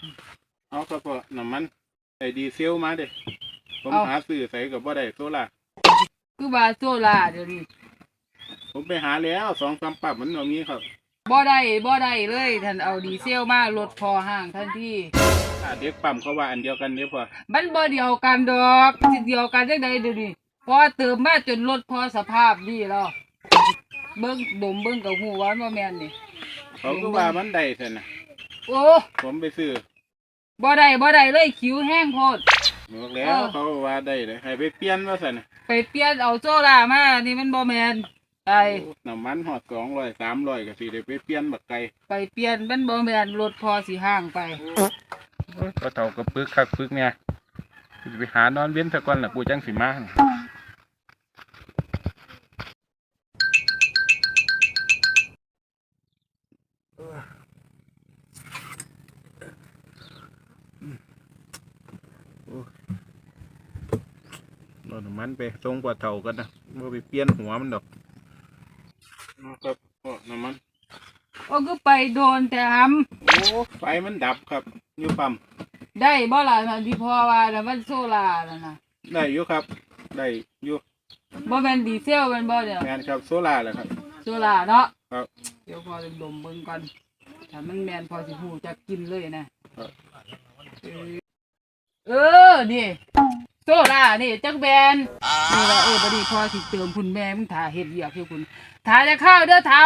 ครับพ่อน้ำมันไอ้ดีเซลมาเด้ผมเอา หาซื้อใส่กับบ่ได้โซล่าคือว่าโซล่าเดี๋ยวนี้ผมไปหาแล้วสองสามปั๊บมันบ่มีครับบ่ได้บ่ได้เลยท่านเอาดีเซลมาลดพอห่างทันทีอ่าเด็กปั๊มเขาว่าอันเดียวกันเด้อพ่อมันบ่เดียวกันดอกสิเดียวกันจังไดเดี๋ยวนี้พอเติมมาจนรถพอสภาพดีแล้วเบิ่งดมเบิ่งกับหูว่ามันบ่แม่นนี่เขาก็ว่ามันได้เท่านะ โอ้ผมไปซื้อบ่ได้บ่ได้เลยคิวแห้งโพด บอกแล้วเออเขาว่าได้เลยให้ไปเปลี่ยนว่าซั่นน่ะไปเปลี่ยนเอาโซล่ามานี่มันบ่แม่นไปโอ้น้ำมันฮอด200 300ก็สิได้ไปเปลี่ยนบักไก่ไปเปลี่ยนมันบ่แม่นรถพอสิห่างไป ก็เท่ากับปึกคักปึกเนี่ยสิไปหานอนเว้นซะก่อนล่ะกูจังสิมาเราน้ำมันไปส่งกว่าเท่ากันนะว่าไปเปลี่ยนหัวมันดอกนะครับพ่อน้ำมันโอ้ก็ไปโดนแต่หำโอ้ไฟมันดับครับอยู่ปั๊มได้บ่ล่ะนั่นที่พ่อว่าน่ะมันโซล่านั่นน่ะได้อยู่ครับ ได้อยู่บ่แม่นดีเซลแม่นบ่เนี่ยแมนครับโซล่าแหละครับ โซล่าเนาะครับ เดี๋ยวพอจะดมเบิ่งก่อนถ้ามันแม่นพอสิฮู้จักกินเลยนะครับ เออ นี่ โซล่านี่จักแบนนี่ละเออบดีพอสิเติมพุ่นแม่มึงถ่าเห็ดเวียกอยู่พุ่นถ่าจะเข้าเด้อเท้า